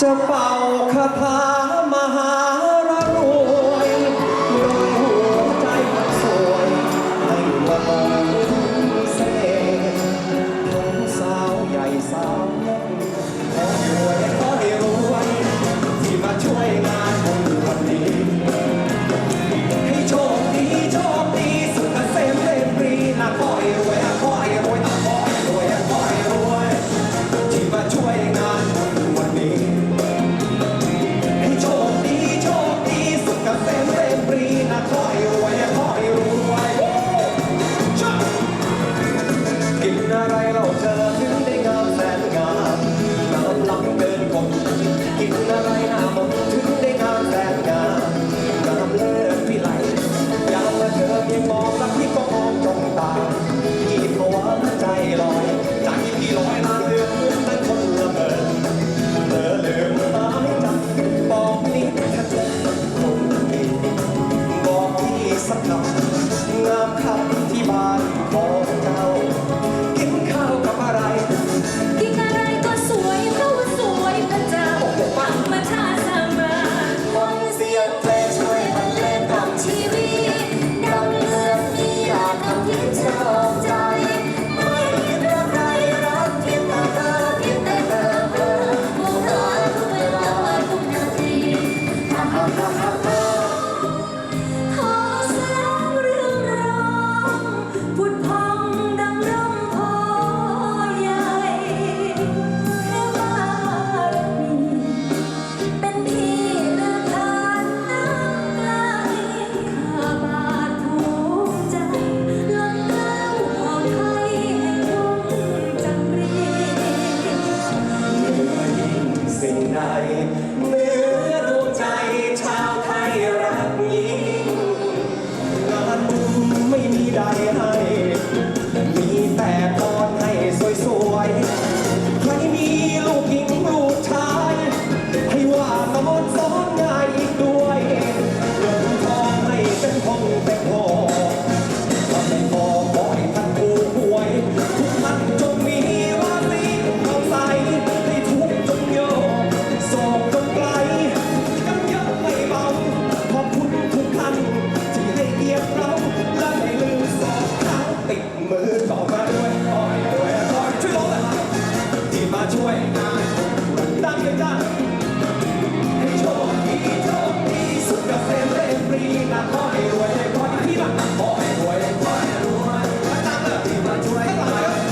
จะเป่าคาถามหา สักคำงามคำที่บ้านของเรา